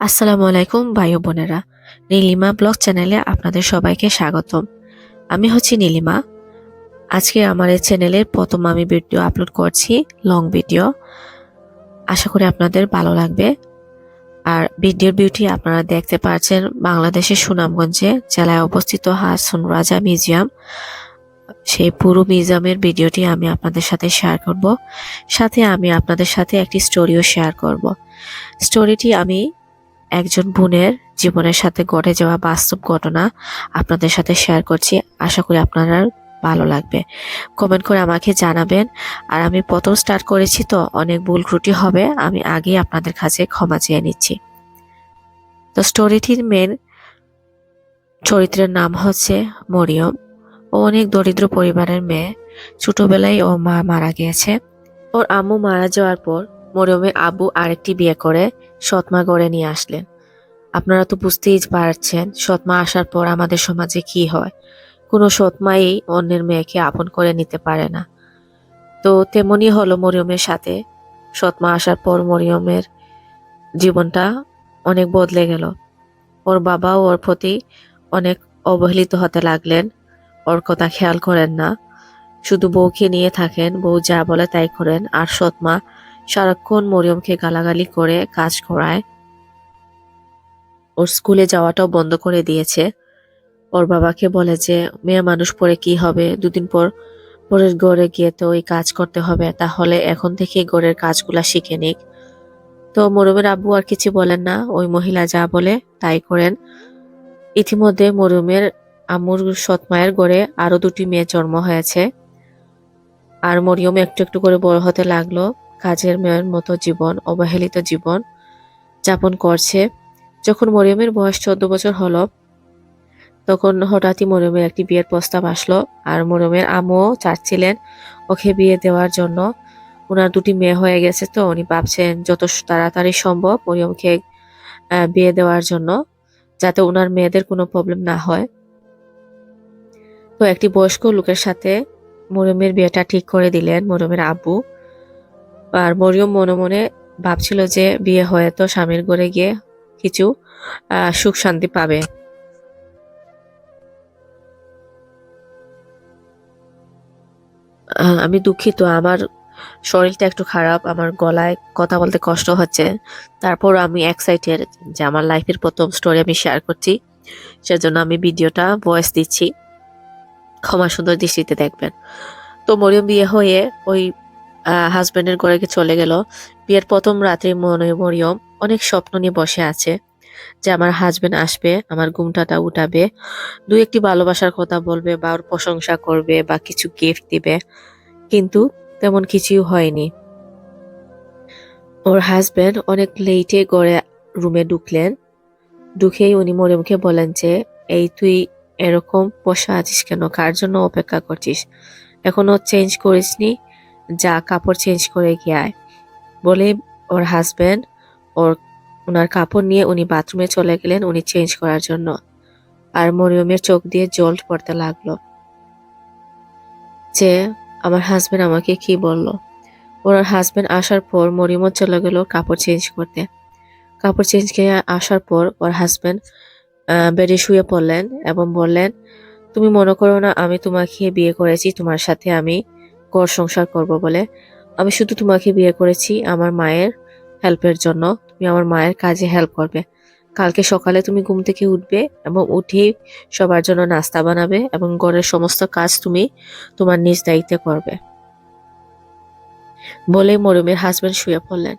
আসসালামু আলাইকুম, ভাই বোনেরা। নীলিমা ব্লগ চ্যানেলে আপনাদের সবাইকে স্বাগতম। আমি হচ্ছি নীলিমা। আজকে আমার এই চ্যানেলের প্রথম আমি ভিডিও আপলোড করছি লং ভিডিও আশা করি আপনাদের ভালো লাগবে। আর ভিডিওর বিউটি আপনারা দেখতে পাচ্ছেন বাংলাদেশের সুনামগঞ্জে, জেলায় অবস্থিত হাসন রাজা মিউজিয়াম। সেই পুরো মিউজিয়ামের ভিডিওটি আমি আপনাদের সাথে শেয়ার করব। সাথে আমি আপনাদের সাথে একটি স্টোরিও শেয়ার করব। স্টোরিটি আমি একজন বোনের জীবনের সাথে ঘটে যাওয়া বাস্তব ঘটনা আপনাদের সাথে শেয়ার করছি। আশা করি আপনারা ভালো লাগবে। কমেন্ট করে আমাকে জানাবেন। আর আমি প্রথম স্টার্ট করেছি তো, অনেক ভুল ত্রুটি হবে, আমি আগেই আপনাদের কাছে ক্ষমা চেয়ে নিচ্ছি। তো স্টোরিটির মেন চরিত্রের নাম হচ্ছে মরিয়ম। ও অনেক দরিদ্র পরিবারের মেয়ে। ছোটবেলায় ও মা মারা গিয়েছে। ওর আম্মু মারা যাওয়ার পর মরিয়মের আব্বু আরেকটি বিয়ে করে। সৎমা গড়ে নিয়ে আসলেন। আপনারা তো বুঝতেই পারছেন, সৎমা আসার পর আমাদের সমাজে কি হয়। কোনো সৎমাই অন্যের মেয়েকে আপন করে নিতে পারে না। তো তেমনই হলো মরিয়মের সাথে। সৎমা আসার পর মরিয়মের জীবনটা অনেক বদলে গেল। ওর বাবাও ওর প্রতি অনেক অবহেলিত হতে লাগলেন। ওর কথা খেয়াল করেন না। শুধু বউকে নিয়ে থাকেন, বউ যা বলে তাই করেন। আর সৎমা সারাক্ষণ মরিয়মকে গালাগালি করে কাজ করায় ওর স্কুলে যাওয়াটাও বন্ধ করে দিয়েছে। ওর বাবাকে বলে যে, মেয়ে মানুষ পরে কি হবে? দুদিন পর, পরের গড়ে গিয়ে তো ওই কাজ করতে হবে। তাহলে এখন থেকে গড়ের কাজগুলা শিখে নিক। তো মরুমের আব্বু আর কিছু বলেন না। ওই মহিলা যা বলে তাই করেন। ইতিমধ্যে মরুমের আম্মুর সৎমায়ের গড়ে আরও দুটি মেয়ে জন্ম হয়েছে। আর মরিয়ম একটু একটু করে বড় হতে লাগল। কাজের মেয়ের মতো জীবন, অবহেলিত জীবন যাপন করছে। যখন মরিয়মের বয়স চোদ্দ বছর হলো, তখন হঠাৎই মরিয়মের একটি বিয়ের প্রস্তাব আসলো আর মরিয়মের আম্মুও চাচ্ছিলেন ওকে বিয়ে দেওয়ার জন্য। ওনার দুটি মেয়ে হয়ে গেছে তো, উনি ভাবছেন যত তাড়াতাড়ি সম্ভব মরিয়মকে বিয়ে দেওয়ার জন্য যাতে ওনার মেয়েদের কোনো প্রবলেম না হয়। তো একটি বয়স্ক লোকের সাথে মরিয়মের বিয়েটা ঠিক করে দিলেন মরিয়মের আব্বু। আর মরিয়ম মনে মনে ভাবছিল যে বিয়ে হয়ে তো স্বামীর ঘরে গিয়ে কিছু সুখ শান্তি পাবে। আমি দুঃখিত, আমার শরীরটা একটু খারাপ, আমার গলায় কথা বলতে কষ্ট হচ্ছে। তারপর আমি এক্সাইটেড যে আমার লাইফের প্রথম স্টোরি আমি শেয়ার করছি। সেজন্য আমি ভিডিওটা ভয়েস দিচ্ছি। ক্ষমা সুন্দর দৃষ্টিতে দেখবেন। তো মরিয়ম বিয়ে হয়ে ওই হাজবেন্ডের ঘরে চলে গেল। বিয়ের প্রথম রাত্রে মনে মরিয়ম অনেক স্বপ্ন নিয়ে বসে আছে যে আমার হাজব্যান্ড আসবে, আমার ঘুমটাটা উঠাবে দু একটি ভালোবাসার কথা বলবে বা ওর প্রশংসা করবে বা কিছু গিফট দিবে। কিন্তু তেমন কিছুই হয়নি। ওর হাজবেন্ড অনেক লেটে গড়ে রুমে ঢুকলেন। ঢুকেই উনি মরিয়মকে বলেন যে, এই তুই এরকম বসে আছিস কেন? কার জন্য অপেক্ষা করছিস? এখনও চেঞ্জ করিসনি? যা কাপড় চেঞ্জ করে গিয়ে বলে, ওর হাজবেন্ড ওর ওনার কাপড় নিয়ে উনি বাথরুমে চলে গেলেন উনি চেঞ্জ করার জন্য। আর মরিয়মের চোখ দিয়ে জল পড়তে লাগল। যে, আমার হাজবেন্ড আমাকে কি বলল? ওর হাজবেন্ড আসার পর মরিয়মও চলে গেল কাপড় চেঞ্জ করতে। কাপড় চেঞ্জ করে আসার পর ওর হাজবেন্ড বেডে শুয়ে পড়লেন এবং বললেন, তুমি মনে করো না আমি তোমাকে বিয়ে করেছি, তোমার সাথে আমি ঘর সংসার করব বলে। আমি শুধু তোমাকে বিয়ে করেছি আমার মায়ের হেল্পের জন্য। তুমি আমার মায়ের কাজে হেল্প করবে। কালকে সকালে তুমি ঘুম থেকে উঠবে এবং উঠে সবার জন্য নাস্তা বানাবে এবং ঘরের সমস্ত কাজ তুমি তোমার নিজ দায়িত্বে করবে। বলে মরিয়মের হাজবেন্ড শুয়ে পড়লেন।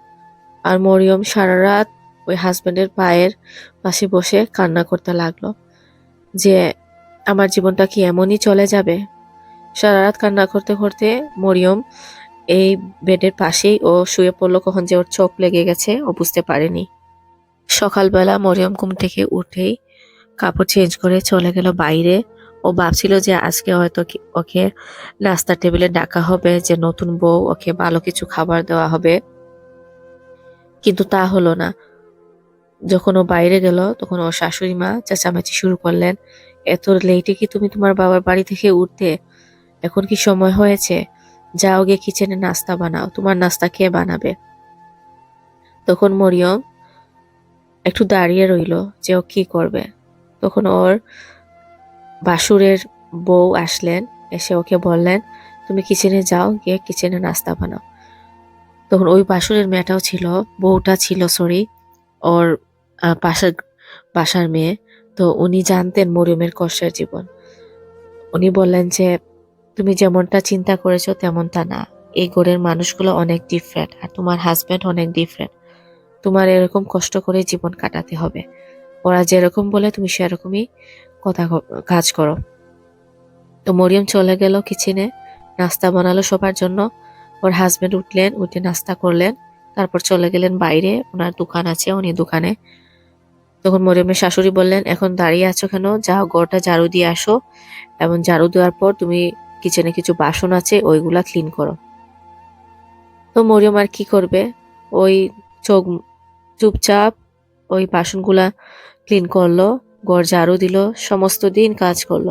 আর মরিয়ম সারা রাত ওই হাজবেন্ডের পায়ের পাশে বসে কান্না করতে লাগল যে, আমার জীবনটা কি এমনই চলে যাবে? সারা রাত কান্না করতে করতে মরিয়ম এই বেডের পাশেই ও শুয়ে পড়ল কখন যে ওর চোখ লেগে গেছে ও বুঝতে পারেনি। সকালবেলা মরিয়ম ঘুম থেকে উঠেই কাপড় চেঞ্জ করে চলে গেল বাইরে। ও ভাবছিল যে আজকে হয়তো ওকে নাস্তার টেবিলে ডাকা হবে, যে নতুন বউ ওকে ভালো কিছু খাবার দেওয়া হবে। কিন্তু তা হলো না। যখন ও বাইরে গেল, তখন ওর শাশুড়ি মা চেঁচামেচি শুরু করলেন, এত লেটে কি তুমি তোমার বাবার বাড়ি থেকে উঠতে এখন কি সময় হয়েছে? যাও গিয়ে কিচেনে নাস্তা বানাও। তোমার নাস্তা কে বানাবে? তখন মরিয়ম একটু দাঁড়িয়ে রইল যে ও কি করবে। তখন ওর বাসুরের বউ আসলেন, এসে ওকে বললেন, তুমি কিচেনে যাও, গিয়ে কিচেনে নাস্তা বানাও। তখন ওই বাসুরের মেয়েটাও ছিল, বউটা ছিল সরি ওর পাশের বাসার মেয়ে। তো উনি জানতেন মরিয়মের কষ্টের জীবন। উনি বললেন যে তুমি যেমনটা চিন্তা করেছ তেমনটা না। এই গড়ের মানুষগুলো অনেক ডিফারেন্ট আর তোমার হাজবেন্ড অনেক ডিফারেন্ট তোমার এরকম কষ্ট করে জীবন কাটাতে হবে। ওরা যেরকম বলে, তুমি সেরকমই কথা কাজ করো। তো মরিয়ম চলে গেল কিচেনে নাস্তা বানালো সবার জন্য। ওর হাজবেন্ড উঠলেন, উঠে নাস্তা করলেন। তারপর চলে গেলেন বাইরে, ওনার দোকান আছে, উনি দোকানে। তখন মরিয়মের শাশুড়ি বললেন, এখন দাঁড়িয়ে আছো কেন? যাও ঘরটা ঝাড়ু দিয়ে আসো। এবং ঝাড়ু দেওয়ার পর তুমি কিচেনে কিছু বাসন আছে, ওইগুলা ক্লিন করো। তো মরিয়ম আর কি করবে? ওই চোখ চুপচাপ ওই বাসনগুলা ক্লিন করল ঘর ঝাড়ু দিল, সমস্ত দিন কাজ করল।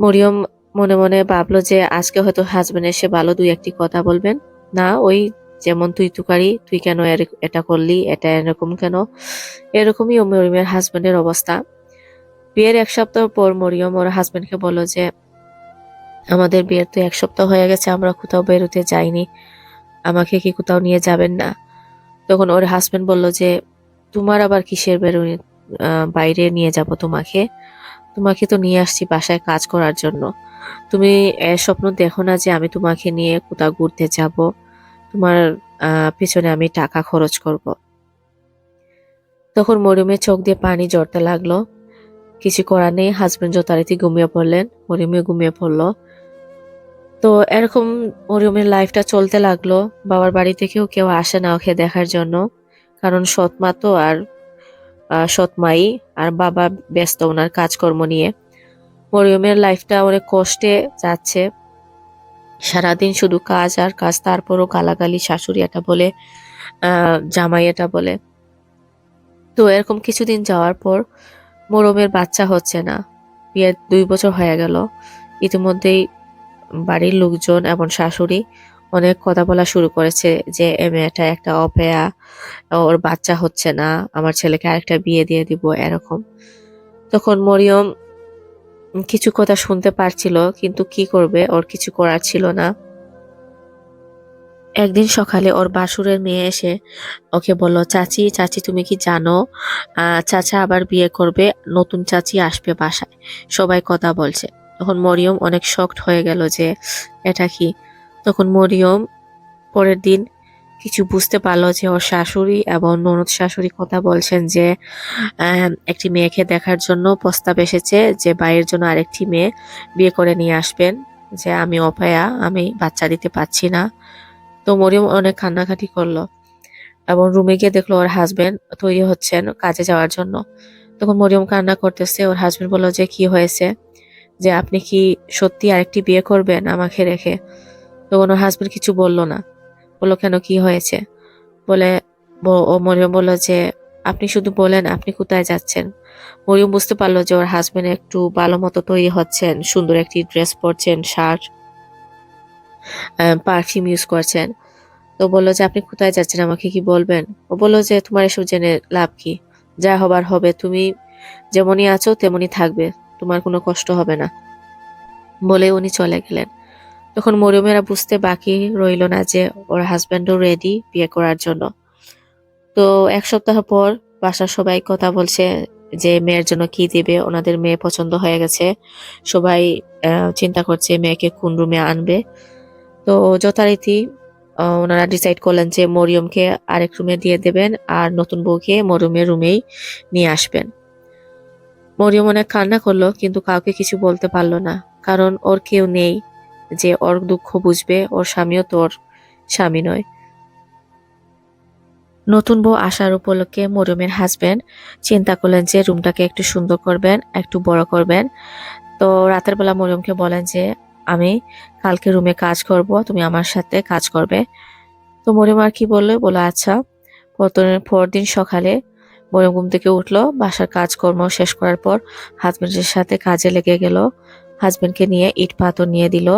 মরিয়ম মনে মনে ভাবলো যে আজকে হয়তো হাজবেন্ড এসে ভালো দুই একটি কথা বলবেন। না, ওই যেমন তুই তুকারি, তুই কেন এটা করলি, এটা এরকম কেন? এরকমই মরিয়মের হাজবেন্ডের অবস্থা। বিয়ের এক সপ্তাহ পর মরিয়ম ওর হাজবেন্ডকে বলল যে আমাদের বিয়ের তো এক সপ্তাহ হয়ে গেছে, আমরা কোথাও বেরোতে যাইনি। আমাকে কি কোথাও নিয়ে যাবেন না? তখন ওর হাজবেন্ড বলল যে, তোমার আবার কিসের বেরোনি? বাইরে নিয়ে যাব তোমাকে। তোমাকে তো নিয়ে আসছি বাসায় কাজ করার জন্য। তুমি স্বপ্ন দেখো না যে আমি তোমাকে নিয়ে কোথাও ঘুরতে যাব। তোমার পিছনে আমি টাকা খরচ করব। তখন মরিয়মের চোখ দিয়ে পানি জড়তে লাগল। কিছু করার নেই হাজবেন্ড যথারীতি ঘুমিয়ে পড়লেন। মরিয়মিও ঘুমিয়ে পড়ল। তো এরকম মরিয়মের লাইফটা চলতে লাগল। বাবার বাড়ি থেকেও কেউ আসে না ওকে দেখার জন্য। কারণ সৎমা তো আর সৎমাই আর বাবা ব্যস্ত ওনার কাজকর্ম নিয়ে। মরিয়মের লাইফটা অনেক কষ্টে যাচ্ছে। সারাদিন শুধু কাজ আর কাজ, তারপরও গালাগালি শাশুড়ি এটা বলে জামাই এটা বলে। তো এরকম কিছুদিন যাওয়ার পর মরমের বাচ্চা হচ্ছে না। বিয়ের দুই বছর হয়ে গেল। ইতিমধ্যেই বাড়ির লোকজন এবং শাশুড়ি অনেক কথা বলা শুরু করেছে যে, এ মেয়েটা একটা অপেয়া, ওর বাচ্চা হচ্ছে না, আমার ছেলেকে আরেকটা বিয়ে দিয়ে দিব, এরকম। তখন মরিয়ম কিছু কথা শুনতে পারছিল, কিন্তু কি করবে? ওর কিছু করার ছিল না। একদিন সকালে ওর বাসুরের মেয়ে এসে ওকে বলল, চাচি চাচি, তুমি কি জানো চাচা আবার বিয়ে করবে, নতুন চাচি আসবে বাসায়। সবাই কথা বলছে। তখন মরিয়ম অনেক শকড হয়ে গেল যে, এটা কি? তখন মরিয়ম পরের দিন কিছু বুঝতে পারল যে ওর শাশুড়ি এবং ননদ শাশুড়ি কথা বলছেন যে একটি মেয়েকে দেখার জন্য প্রস্তাব এসেছে যে বাইরের জন্য আরেকটি মেয়ে বিয়ে করে নিয়ে আসবেন। যে আমি অপায়া, আমি বাচ্চা দিতে পারছি না। তো মরিয়ম অনেক কান্নাকাটি করল এবং রুমে গিয়ে দেখল ওর হাজবেন্ড তৈরি হচ্ছেন কাজে যাওয়ার জন্য। তখন মরিয়ম কান্না করতেছে, ওর হাজবেন্ড বলল যে, কি হয়েছে? যে আপনি কি সত্যি আরেকটি বিয়ে করবেন আমাকে রেখে? তখন ওর হাজবেন্ড কিছু বলল না। বলল, কেন? কি হয়েছে? বলে, ও মরিয়ম বলল যে, আপনি শুধু বলেন আপনি কোথায় যাচ্ছেন। মরিয়ম বুঝতে পারল যে ওর হাজবেন্ড একটু ভালো মতো তৈরি হচ্ছেন, সুন্দর একটি ড্রেস পরছেন, শার্ট পারফিউম ইউজ করছেন। তো বলল যে, আপনি কোথায় যাচ্ছেন? আমাকে কি বলবেন? ও বলল যে, তোমার এসব জেনে লাভ কি? যা হবার হবে, তুমি যেমনই আছো, তেমনই থাকবে। তোমার কোনো কষ্ট হবে না। বলে উনি চলে গেলেন। তখন মরিয়মেরা বুঝতে বাকি রইল না যে ওর হাজব্যান্ডও রেডি বিয়ে করার জন্য। তো এক সপ্তাহ পর বাসার সবাই কথা বলছে যে মেয়ের জন্য কি দিবে, ওনাদের মেয়ে পছন্দ হয়ে গেছে। সবাই চিন্তা করছে মেয়েকে কোন রুমে আনবে। তো যথারীতি ওনারা ডিসাইড করলেন যে মরিয়মকে আরেক রুমে দিয়ে দেবেন আর নতুন বউকে মরিয়মের রুমেই নিয়ে আসবেন। মরিয়ম অনেক কান্না করল, কিন্তু কাউকে কিছু বলতে পারল না, কারণ ওর কেউ নেই যে ওর দুঃখ বুঝবে, ওর স্বামীও তো ওর স্বামী নয়। নতুন বউ আসার উপলক্ষে মরিয়মের হাজবেন্ড চিন্তা করলেন যে রুমটাকে একটু সুন্দর করবেন, একটু বড় করবেন। তো রাতের বেলা মরিয়মকে বলেন যে, আমি কালকে রুমে কাজ করব, তুমি আমার সাথে কাজ করবে। তো মরিয়ম আর কি বলল? বলো আচ্ছা। পরদিন সকালে মরিয়ম ঘুম থেকে উঠল, বাসার কাজকর্ম শেষ করার পর হাজব্যান্ডের সাথে কাজে লেগে গেল। হাজব্যান্ডকে নিয়ে ইট পাথর নিয়ে দিল।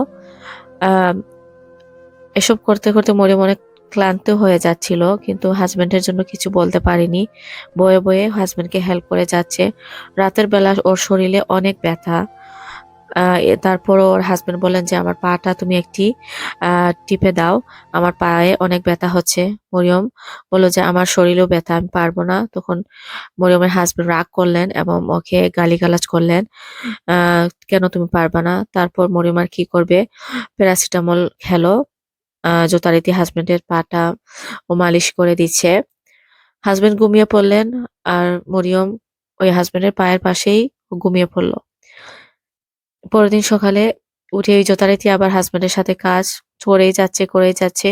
এসব করতে করতে মরিয়ম অনেক ক্লান্ত হয়ে যাচ্ছিল, কিন্তু হাজব্যান্ডের জন্য কিছু বলতে পারিনি। বয়ে বয়ে হাজব্যান্ডকে হেল্প করে যাচ্ছে। রাতের বেলা ওর শরীরে অনেক ব্যথা। তারপর ওর হাজবেন্ড বলেন যে, আমার পাটা তুমি একটি টিপে দাও। আমার পায়ে অনেক ব্যথা হচ্ছে। মরিয়ম বলল যে, আমার শরীরেও ব্যথা, আমি পারব না। তখন মরিয়মের হাজবেন্ড রাগ করলেন এবং ওকে গালিগালাজ করলেন কেন তুমি পারবা না? তারপর মরিয়ম আর কি করবে? প্যারাসিটামল খেলো যথারীতি হাজবেন্ডের পাটা ও মালিশ করে দিচ্ছে। হাজবেন্ড ঘুমিয়ে পড়লেন আর মরিয়ম ওই হাজবেন্ডের পায়ের পাশেই ঘুমিয়ে পড়ল। পরের দিন সকালে উঠে ওই যথারীতি আবার হাজবেন্ডের সাথে কাজ করেই যাচ্ছে করেই যাচ্ছে।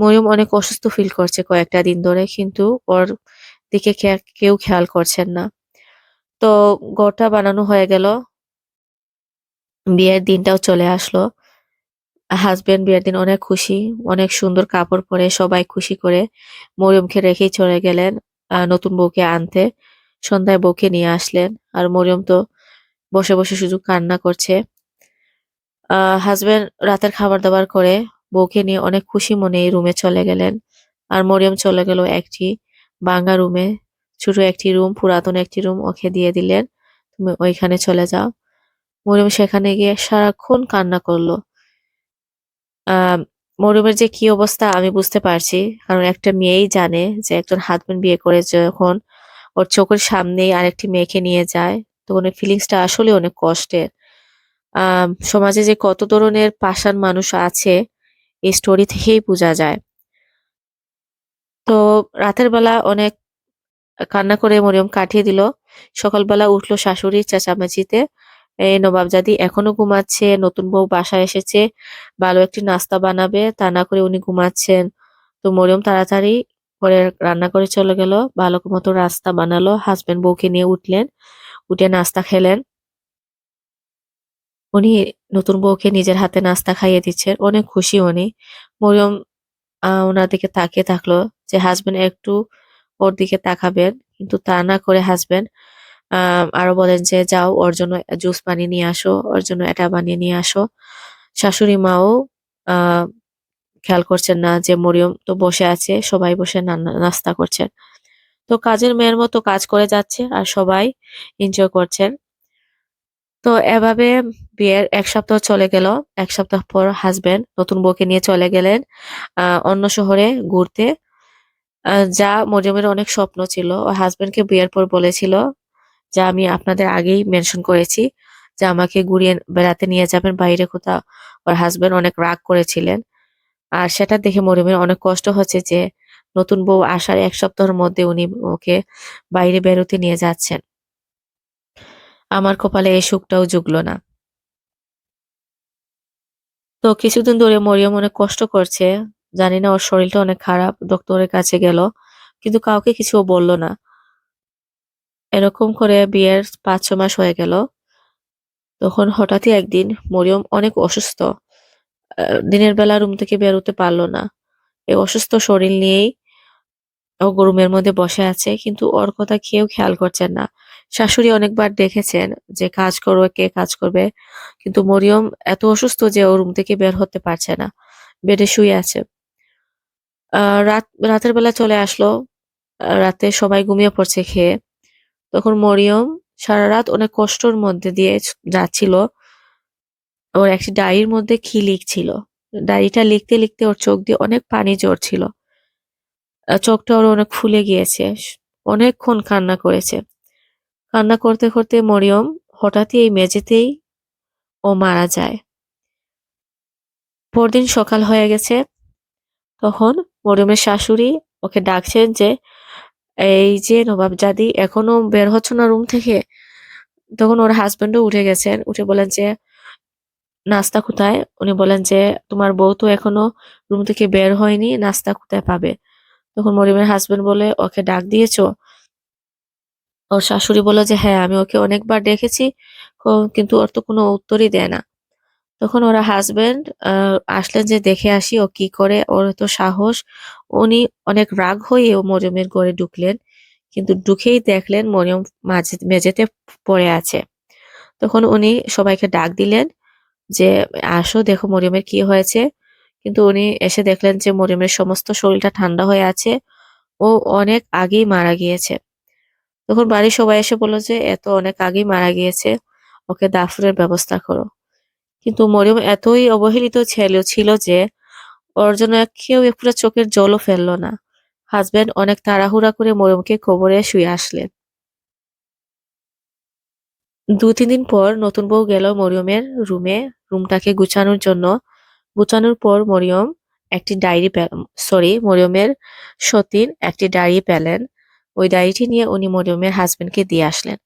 মরিয়ম অনেক অসুস্থ ফিল করছে কয়েকটা দিন ধরে, কিন্তু ওর দিকে কেউ খেয়াল করছেন না। তো ঘরটা বানানো হয়ে গেল। বিয়ের দিনটাও চলে আসলো। হাজবেন্ড বিয়ের দিন অনেক খুশি, অনেক সুন্দর কাপড় পরে সবাই খুশি করে মরিয়মকে রেখেই চলে গেলেন নতুন বউকে আনতে। সন্ধ্যায় বউকে নিয়ে আসলেন, আর মরিয়ম তো বসে বসে শুধু কান্না করছে। হাজবেন্ড রাতের খাবার দাবার করে বউকে নিয়ে অনেক খুশি মনে এই রুমে চলে গেলেন। আর মরিয়ম চলে গেল একটি ভাঙা রুমে ছোট একটি রুম পুরাতন একটি রুম ওকে দিয়ে দিলেন, তুমি ওইখানে চলে যাও। মরিয়ম সেখানে গিয়ে সারাক্ষণ কান্না করল। মরিয়মের যে কি অবস্থা আমি বুঝতে পারছি, কারণ একটা মেয়েই জানে যে একজন হাজবেন্ড বিয়ে করে যখন ওর চোখের সামনেই আরেকটি মেয়েকে নিয়ে যায়। ওই ফিলিংসটা আসলে অনেক কষ্টের। সমাজে যে কত ধরনের পাষাণ মানুষ আছে, এই স্টোরি থেকেই বোঝা যায়। তো রাতের বেলা অনেক কান্না করে মরিয়ম কাটিয়ে দিল। সকালবেলা উঠল শাশুড়ির চেঁচামেচিতে। এই নবাবজাদি এখনও ঘুমাচ্ছে, নতুন বউ বাসায় এসেছে, ভালো একটি নাস্তা বানাবে, তা না করে উনি ঘুমাচ্ছেন। তো মরিয়ম তাড়াতাড়ি করে রান্না করে চলে গেল, ভালো মতো রাস্তা বানালো হাজবেন্ড বউকে নিয়ে উঠলেন। উঠে নাস্তা খেলেন। উনি নতুন বউকে নিজের হাতে নাস্তা খাইয়ে দিচ্ছেন। অনেক খুশি উনি। মরিয়ম ওনার দিকে তাকিয়ে থাকল যে, হাজবেন্ড একটু ওর দিকে তাকাবেন। কিন্তু তা না করে হাজবেন্ড আহ আরও বলেন যে, যাও, ওর জন্য জুস বানিয়ে নিয়ে আসো, ওর জন্য এটা বানিয়ে নিয়ে আসো। শাশুড়ি মাও খেয়াল করছেন না যে, মরিয়ম তো বসে আছে, সবাই বসে নাস্তা করছেন। তো কাজের মেয়ের মতো কাজ করে যাচ্ছে আর সবাই এনজয় করছেন। তো এভাবে বিয়ের এক সপ্তাহ চলে গেল, এক সপ্তাহ পর হাজবেন্ড নতুন বউকে নিয়ে চলে গেলেন অন্য শহরে ঘুরতে। যা মরিয়মের অনেক স্বপ্ন ছিল হাজবেন্ডকে বিয়ের পর বলেছিল যা, আমি আপনাদের আগেই মেনশন করেছি যে, আমাকে ঘুরিয়ে বেড়াতে নিয়ে যাবেন, বাইরে কোথাও। ওর হাজবেন্ড অনেক রাগ করেছিলেন। আর সেটা দেখে মরিয়মের অনেক কষ্ট হচ্ছে যে নতুন বউ আসার এক সপ্তাহের মধ্যে উনি ওকে বাইরে বেরোতে নিয়ে যাচ্ছেন। আমার কপালে এই সুখটাও জুগলো না। তো কিছুদিন ধরে মরিয়ম অনেক কষ্ট করছে। জানি না, ওর শরীরটা অনেক খারাপ, ডক্টরের কাছে গেল, কিন্তু কাউকে কিছু বলল না। এরকম করে বিয়ের পাঁচ ছ মাস হয়ে গেল। তখন হঠাৎই একদিন মরিয়ম অনেক অসুস্থ। দিনের বেলা রুম থেকে বেরোতে পারল না। এই অসুস্থ শরীর নিয়েই ও রুমের মধ্যে বসে আছে কিন্তু ওর কথা কেউ খেয়াল করছেন না। শাশুড়ি অনেকবার দেখেছেন যে কাজ করবে কে কাজ করবে কিন্তু মরিয়ম এত অসুস্থ যে ও রুম থেকে বের হতে পারছে না বেডে শুয়ে আছে। রাত রাতের বেলা চলে আসলো রাতে সবাই ঘুমিয়ে পড়ছে খেয়ে। তখন মরিয়ম সারা রাত অনেক কষ্টর মধ্যে দিয়ে যাচ্ছিল। ওর একটি ডায়ের মধ্যে কি লিখছিল? ডায়েরিটা লিখতে লিখতে ওর চোখ দিয়ে অনেক পানি ঝরছিল। আহ, চোখটা ওর অনেক ফুলে গিয়েছে অনেকক্ষণ কান্না করেছে। কান্না করতে করতে মরিয়ম হঠাৎই এই মেঝেতেই ও মারা যায়। পরদিন সকাল হয়ে গেছে, তখন মরিয়মের শাশুড়ি ওকে ডাকছেন যে, এই যে নবাব নবাবজাদি এখনও বের হচ্ছ না রুম থেকে? তখন ওর হাজবেন্ডও উঠে গেছেন, উঠে বলেন যে, নাস্তা কোথায়? উনি বলেন যে, তোমার বউ তো এখনও রুম থেকে বের হয়নি, নাস্তা কোথায় পাবে? তখন মরিয়মের হাজবেন্ড বলে, ওকে ডাক দিয়েছ? ওর শাশুড়ি বলল যে হ্যাঁ আমি ওকে অনেকবার ডেকেছি কিন্তু ওর তো কোনো উত্তরই দেয় না। তখন ওরা হাজবেন্ড আসলেন যে, দেখে আসি ও কি করে, ওর তো সাহস। উনি অনেক রাগ হয়ে ও মরিয়মের ঘরে ঢুকলেন, কিন্তু ঢুকেই দেখলেন মরিয়ম মাঝে, মেঝেতে পড়ে আছে। তখন উনি সবাইকে ডাক দিলেন যে, আসো, দেখো মরিয়মের কি হয়েছে। কিন্তু উনি এসে দেখলেন যে মরিয়মের সমস্ত শরীরটা ঠান্ডা হয়ে আছে ও অনেক আগেই মারা গিয়েছে। তখন বাড়ির সবাই এসে বলল যে, এত অনেক আগেই মারা গিয়েছে, ওকে দাফনের ব্যবস্থা করো। কিন্তু মরিয়ম এতই অবহেলিত ছেলে ছিল যে, ওর জন্য কেউ একটু চোখের জলও ফেলল না। হাজবেন্ড অনেক তাড়াহুড়া করে মরিয়মকে কবরে শুয়ে আসলেন। দু তিন দিন পর নতুন বউ গেল মরিয়মের রুমে। রুমটাকে গুছানোর জন্য গুছানোর পর মরিয়ম একটি ডায়েরি সরি মরিয়মের সতীন একটি ডায়েরি পেলেন। ওই ডায়েরিটি নিয়ে উনি মরিয়মের হাজবেন্ডকে দিয়ে আসলেন।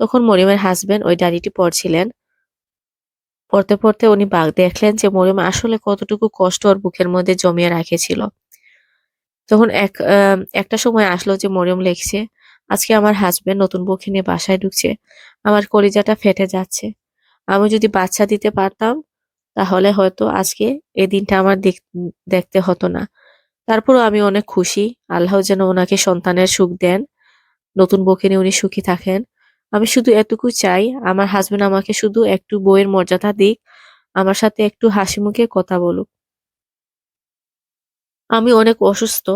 তখন মরিয়মের হাজবেন্ড ওই ডায়েরিটি পড়ছিলেন। পড়তে পড়তে উনি বাঘ দেখলেন যে মরিয়ম আসলে কতটুকু কষ্ট ওর বুকের মধ্যে জমিয়ে রাখেছিল। তখন এক একটা সময় আসলো যে মরিয়ম লিখছে, আজকে আমার হাজবেন্ড নতুন বউকে নিয়ে বাসায় ঢুকছে। আমার কলিজাটা ফেটে যাচ্ছে। আমি যদি বাচ্চা দিতে পারতাম তাহলে হয়তো আজকে এই দিনটা আমার দেখ- দেখতে হতো না। তারপরও আমি অনেক খুশি। আল্লাহ যেন ওনাকে সন্তানের সুখ দেন। নতুন বউকে নিয়ে উনি সুখী থাকেন। আমি শুধু এটুকু চাই, আমার হাজবেন্ড আমাকে শুধু একটু বইয়ের মর্যাদা দিক, আমার সাথে একটু হাসি মুখে কথা বলুক। আমি অনেক অসুস্থ,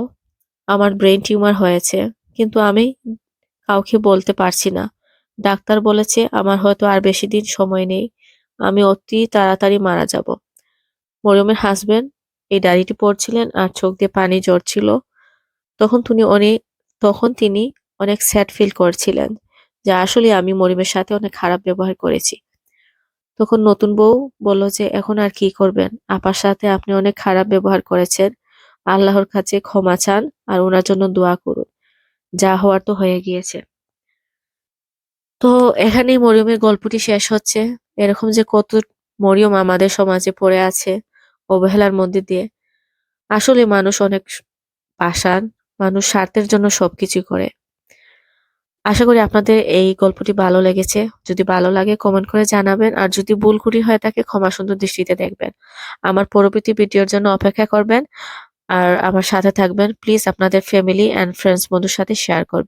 আমার ব্রেন টিউমার হয়েছে, কিন্তু আমি কাউকে বলতে পারছি না। ডাক্তার বলেছে, আমার হয়তো আর বেশি দিন সময় নেই। আমি অতি তাড়াতাড়ি মারা যাব। মরিয়মের হাজবেন্ড এই ডায়েরিটি পড়ছিলেন আর চোখ দিয়ে পানি ঝরছিল। তখন তিনি অনেক তখন তিনি অনেক স্যাড ফিল করছিলেন যে আসলে আমি মরিয়মের সাথে অনেক খারাপ ব্যবহার করেছি। তখন নতুন বউ বলল যে, এখন আর কি করবেন? আপার সাথে আপনি অনেক খারাপ ব্যবহার করেছেন। আল্লাহর কাছে ক্ষমা চান আর ওনার জন্য দোয়া করুন। যা হওয়ার তো হয়ে গিয়েছে। তো এখানেই মরিয়মের গল্পটি শেষ হচ্ছে। এরকম যে কত মরিয়ম আমাদের সমাজে পড়ে আছে অবহেলার মধ্যে দিয়ে। আসলে মানুষ অনেক পাষাণ, মানুষ স্বার্থের জন্য সবকিছু করে। আশা করি আপনাদের এই গল্পটি ভালো লেগেছে। যদি ভালো লাগে কমেন্ট করে জানাবেন, আর যদি ভুল কুটি হয়ে থাকে ক্ষমা সুন্দর দৃষ্টিতে দেখবেন। আমার পরবর্তী ভিডিওর জন্য অপেক্ষা করবেন, আর আমার সাথে থাকবেন। প্লিজ আপনাদের ফ্যামিলি অ্যান্ড ফ্রেন্ডস বন্ধুর সাথে শেয়ার করবেন।